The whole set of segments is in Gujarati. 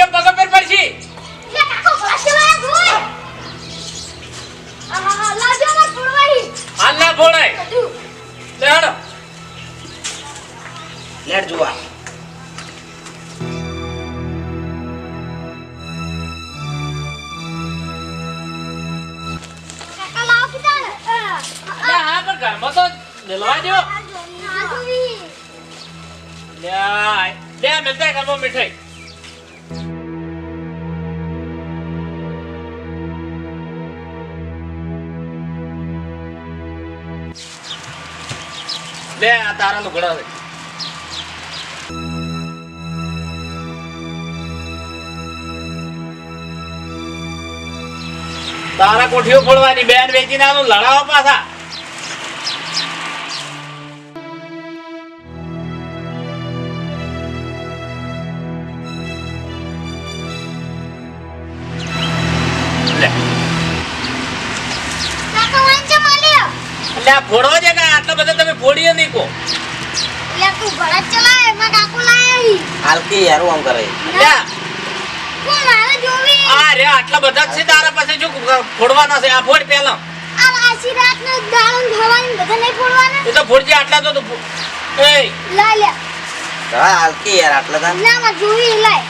વીડિયો પગ પર પડશી. હાલ ના ફોડાય. ચાલો લેટ જોવા ઘરમાં તો લેવા દો લે લે મેં ઘરમાં મીઠાઈ. લે આ તારા નું છે. તારા કોઠીઓ ફોડવાની બેન વેચીને આનું લડાવો પાછા. એટલે આ ફોડવા છે કે આટલા બધા તમે ફોડીએ નહીં કો તું ભરત ચલાવે, એમાં કાકુ લાયા હાલકી યાર આમ કરે કોણ જોવી? આ રે આટલા બધા છે તારા પાસે જો ફોડવાના છે આ ફોડ પહેલા આ આછી રાતનો દારૂ ને ખાવાની બધા નહીં ફોડવાના? એ તો ફોડજે આટલા તો તું ફો- એય લે. હા હાલકી યાર આટલા તાન ના, માં જોવી, લાય.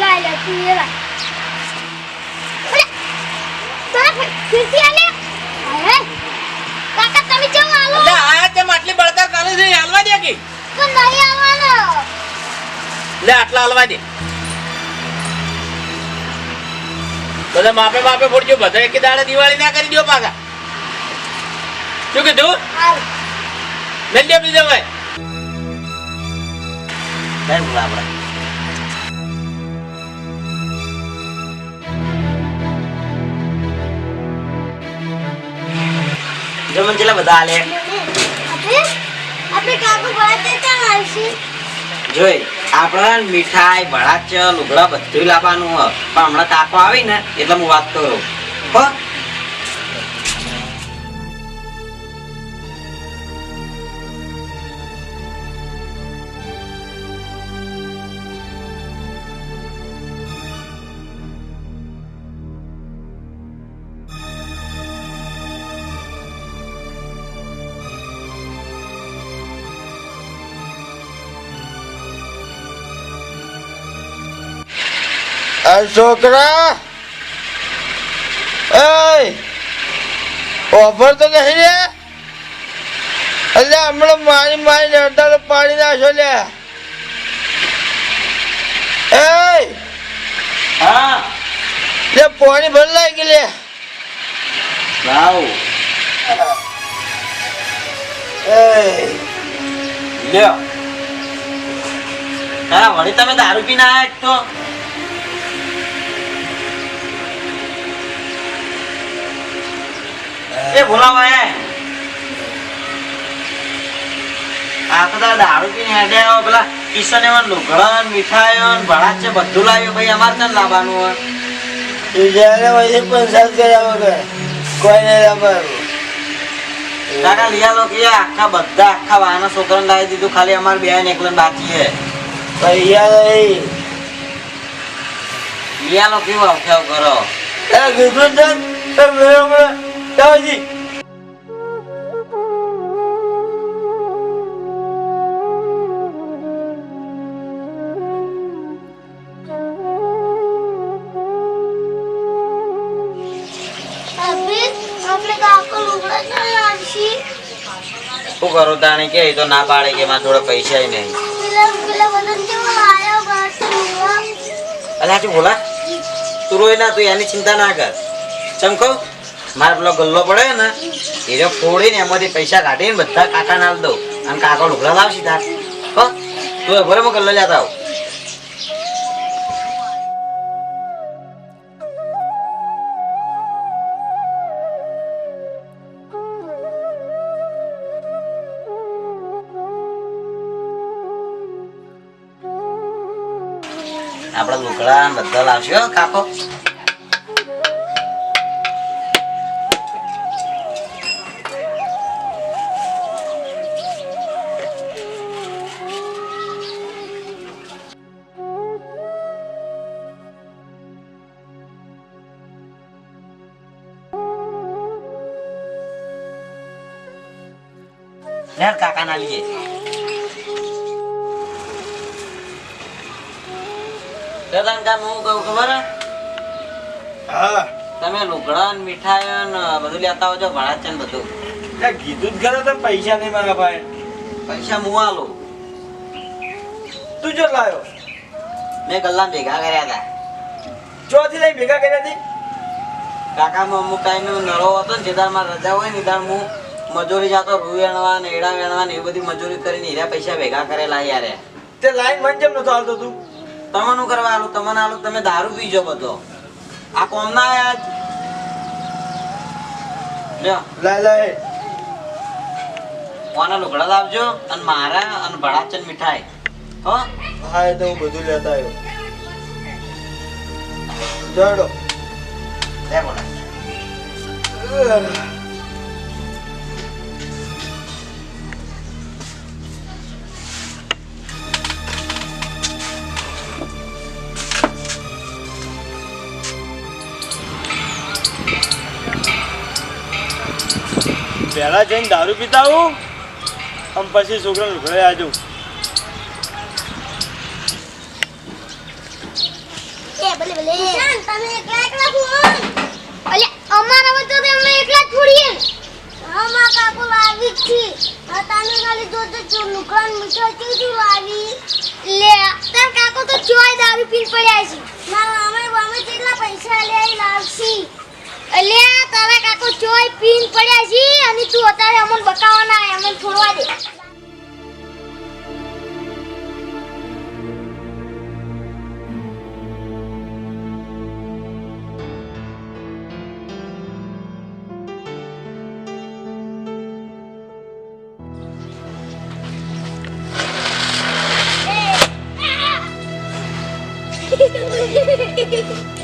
લાય લે, તું એ લાય. અરે, અરે, કાકા તમે? એટલે આટલી બળતર કરે છે? હાલવા દે કે. પણ નહીં આવવાનો. લે આટલા હાલવા દે. બધા માપે માપે ફોડજો બધા એક દાડે દિવાળી ના કરી દો પાછા. શું કીધું. લઈ લે બીજો ભાઈ. બોલા આપણે મને કેટલા બધા આલે જોઈ આપણે મીઠાઈ ભડાચ લુગડા બધું લાવવાનું પણ હમણાં કાકો આવી ને એટલે હું વાત કરું. હો? છોકરા! એ ઓફર તો નહીં રે? એટલે હમણાં મારી મારી નડતા પાડી નાખો લે. હા. લે પાણી ભર લાગી લે. લાવ. એય! લ્યો. તારા વળી તમે દારૂ પીને એક તો. એ ભોલાભાઈ આ તો તારા દારૂ પીને હેડે આવો પેલા. કિશન એવા લુગડા ને મીઠાઈઓ ને છે બધું લાવ્યું. ભાઈ અમારે ત્યાં લાવવાનું હોય. જ્યારે વળી પંચાયત કર્યા વગર કોઈને લાવવાનું કાકા લીયા લોકો આખા બધા આખા વાના છોકરાને લાવી દીધું. ખાલી અમારે બેન એકલન બાકી છે. લીયા લોકો કેવું આવખ્યાવ કરો. એ કીધું આવશે શું કરું તાણે કે તો ના પાડે કે મારા જોડે પૈસા નહીં. અલ્યા તું બોલા. તું રોય ના, તું એની ચિંતા ના કર. ચમકો? મારે પેલો ગલ્લો પડે ને, એ જો ફોડીને એમાંથી પૈસા કાઢીને બધા કાકા નાલ દઉં. અને કાકા ઢોકળા લાવશે તાર. હો, તું ભરે હું ગલ્લો લેતા આવ. આપણા લુકડા બધા લાવશે કાકો. લે કાકા ના લીએ દાદા કામ હું કહું ખબર હે? તમે લુગડા ને મીઠાઈ ને બધું લેતા આવજો ભાડા છે ને બધું કીધું જ ખરો તો પૈસા નહીં મારા ભાઈ. પૈસા હું આલો? તું જો લાયો. મેં ગલ્લા ભેગા કર્યા હતા ચોથી લઈ ભેગા કર્યા હતી કાકામાં અમુક ટાઈમે નળો હતો ને જેદારમાં રજા હોય ને ત્યાં હું મજૂરી જાતો રૂ વેણવા ને એડા વેણવા ને એ બધી મજૂરી કરીને હીરા પૈસા ભેગા કરેલા યારે તે લાઈન મન કેમ નતો હાલતો તું? તમને કરવા આલું તમને આલું તમે દારૂ પીજો બધો. આ કોમ ના આજ? લે લે કોના લુગડા લાવજો અને મારા અને ભડાચન મીઠાઈ. હો? હા એ તો હું બધું લેતા આવ્યો. ચડો લે બોલા. પહેલા જઈને દારૂ પીતા હું આમ પછી છોકરાને ઘરે આજુ. તમે અમારા તો અમે એકલા છોડીએ આમાં કાકુ લાવી છે. આ ખાલી તો ચો નુકસાન મીઠાઈ કેવી લાવી? લે કાકો તો ચોય દારૂ પીને પડ્યા છે. મારા અમે અમે કેટલા પૈસા લે લાવશી. અલે, તારા કાકો ચોય પીન પડ્યા છે અને તું અત્યારે અમને બકાવવાના આય, અમને છોડવા દે. આપણે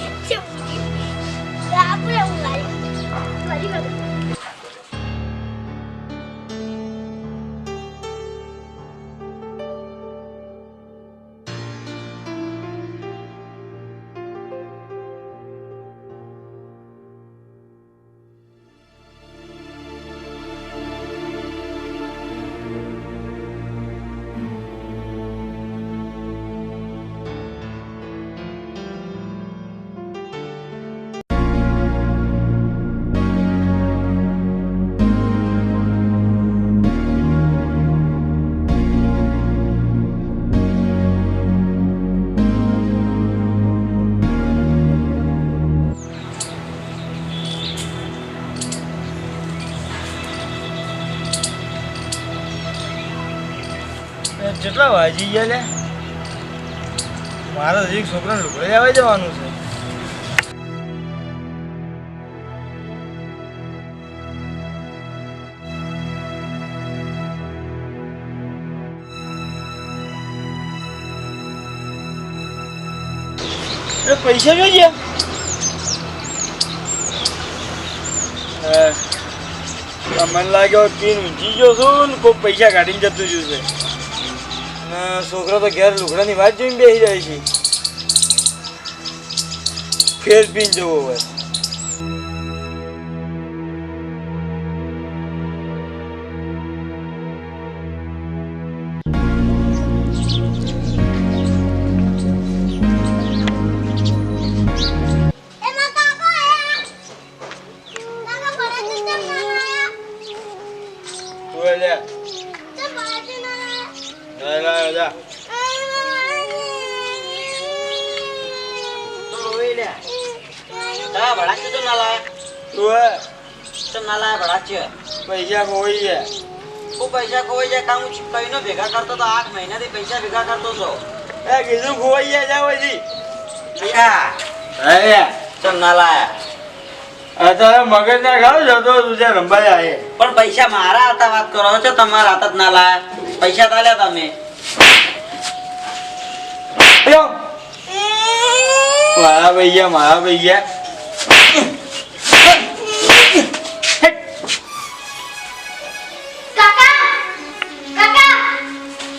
કેટલા વાજી ગયા લે મારા હજી છોકરાને લુગડે આવી જવાનું છે. પૈસા જોઈએ મને લાગ્યો પીન ઊંચી ગયો છું ને કોઈ પૈસા કાઢીને જતું રહ્યું છોકરા છોકરો તો ઘેર લુગડાની વાત જોઈને બેસી જાય છે. ફેર પીને જવો હોય. પૈસા ખોઈ ગયા હું પૈસા ખોવાઈ જાય કામ હું કઈનો ભેગા કરતો તો આઠ મહિનાથી પૈસા ભેગા કરતો છો? એ કીધું ખોઈ ગયા જાવ હજી ચમ ના લાયા? અત્યારે મગજ ના ખાવ જતો તું ત્યાં આવે પણ પૈસા મારા હતા વાત કરો છો તમારા હાથ જ ના લાયા. પૈસા તાલ્યા તમે. મારા ભૈયા મારા ભૈયા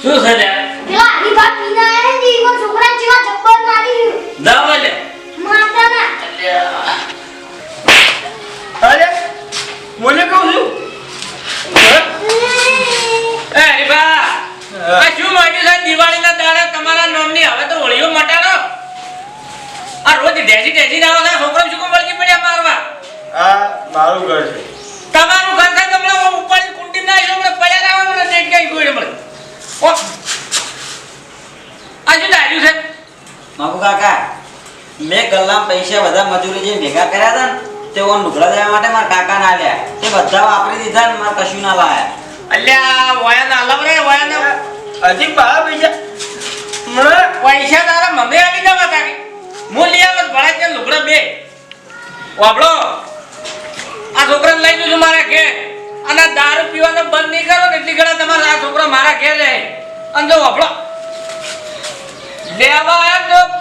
શું છે લ્યા? પેલા આની બાપ મીના એ ને ઈવો છોકરા જેવા જબ્બર મારી. ના બોલે મારતા ના અરે મને કહું છું. હે? આ શું માટી છે? દિવાળીના દાડા તમારા નામની હવે તો હોળીઓ મટાડો. આ રોજ ઢેજી ડેજી ના આવે છોકરો શું વળગી પડ્યા મારવા? આ મારું ઘર છે. તમારું ઘર છે તમને ઉપર કુંડી ના છો મને પડ્યા ના મને નેટ કઈ ગોળે મળે. ઓ! આ શું દાર્યું છે? માગુ કાકા મેં ગલ્લામાં પૈસા બધા મજૂરી જે ભેગા કર્યા હતા ને તેઓ લુગડા દેવા માટે મારા કાકા ના લ્યા તે બધા વાપરી દીધા ને મારે કશું ના લાયા. અલ્યા વયા ના લવ રે વયા ના. હજી પા પૈસા? મને પૈસા તારા મમ્મી આપી દેવા તારી હું લઈ આવત ભણા છે લુગડા બે. વાપડો આ છોકરાને લઈ જજો મારા ઘેર. અને દારૂ પીવાનું બંધ નહીં કરો ને એટલી ઘણા તમારા આ છોકરો મારા ઘેર રહે. અને જો વાપડો લેવા આવ્યો તો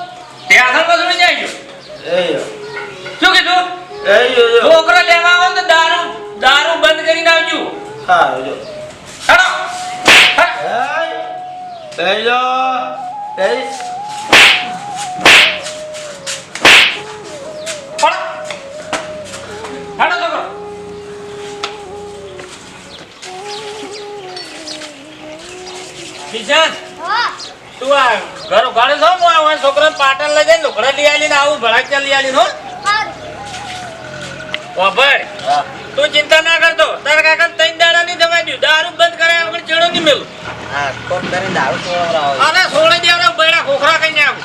ત્યાં પાછું નહીં જાય શું કીધું? છોકરો લેવા આવો તો દારૂ દારૂ બંધ કરીને આવજો. હા હેડો. હેલો એ એ. કિશન તું આ ઘર ઉઘાડે છો હું આ છોકરાને પાટણ લઈ જઈને લુગડા લઈ આવીને આવું ભડાક લઈ આવીને વાભર તું ચિંતા ના કરતો. તારા કાકા ત્રણ દાડા નહીં દવા દઉં દારૂ બંધ કરાય વગર ચેડો નહીં મેલું. હા કોમ કરીને દારૂ છોડાવરાવો આને સોળી દેવડા બૈડા ખોખરા કઈ આવું.